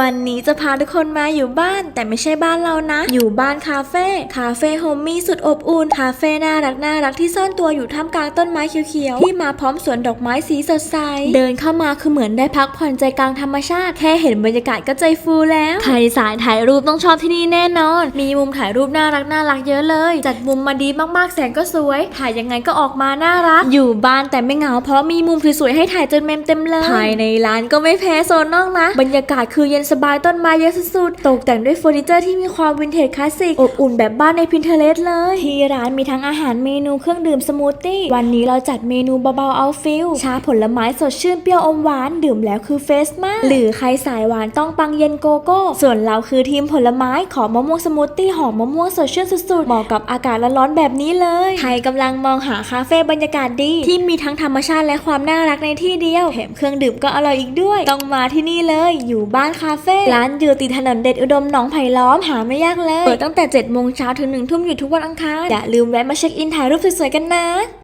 วันนี้จะพาทุกคนมาอยู่บ้านแต่ไม่ใช่บ้านเรานะ อยู่บ้านคาเฟ่คาเฟ่โฮมมี่สุดอบอุ่นคาเฟ่น่ารักน่ารักที่ซ่อนตัวอยู่ท่ามกลางต้นไม้เขียวๆที่มาพร้อมสวนดอกไม้สีสดใสเดินเข้ามาคือเหมือนได้พักผ่อนใจกลางธรรมชาติ แค่เห็นบรรยากาศก็ใจฟูแล้ว ใครสายถ่ายรูปต้องชอบที่นี่แน่นอน มีมุมถ่ายรูปน่ารักน่ารักเยอะเลย จัดมุมมาดีมากๆแสงก็สวย ถ่ายยังไงก็ออกมาน่ารัก อยู่บ้านแต่ไม่เหงาเพราะมีมุมสวยๆให้ถ่ายจนเมมเต็มเลยภายในร้านก็ไม่แพ้โซนนอกนะ บรรยากาศคือเย็นสบายต้นไม้เยอะสุดๆ ตกแต่งด้วยเฟอร์นิเจอร์ที่มีความวินเทจคลาสสิกอบอุ่นแบบบ้านในพินเทเลสเลย ที่ร้านมีทั้งอาหารเมนูเครื่องดื่มสมูทตี้ วันนี้เราจัดเมนูเบาๆเอาฟิลชาผลไม้สดชื่นเปรี้ยวอมหวานดื่มแล้วคือเฟสมาก หรือใครสายหวานต้องปังเย็นโกโก้ ส่วนเราคือทีมผลไม้ขอมะม่วงสมูทตี้หอมมะม่วงสดชื่นสุดๆ เหมาะกับอากาศร้อนๆแบบนี้เลย ใครกำลังมองหาคาเฟ่บรรยากาศดี ที่มีทั้งธรรมชาติและความน่ารักในที่เดียวแถมเครื่องดื่มก็อร่อยอีกด้วย ต้องมาที่นี่เลย อยู่บ้านคาเฟ่ร้านอยู่ติดถนนเด็ดอุดมหนองไผ่ล้อมหาไม่ยากเลย เปิดตั้งแต่7โมงเช้าถึง1ทุ่มอยู่ทุกวันอังคาร อย่าลืมแวะมาเช็คอินถ่ายรูปสวยๆกันนะ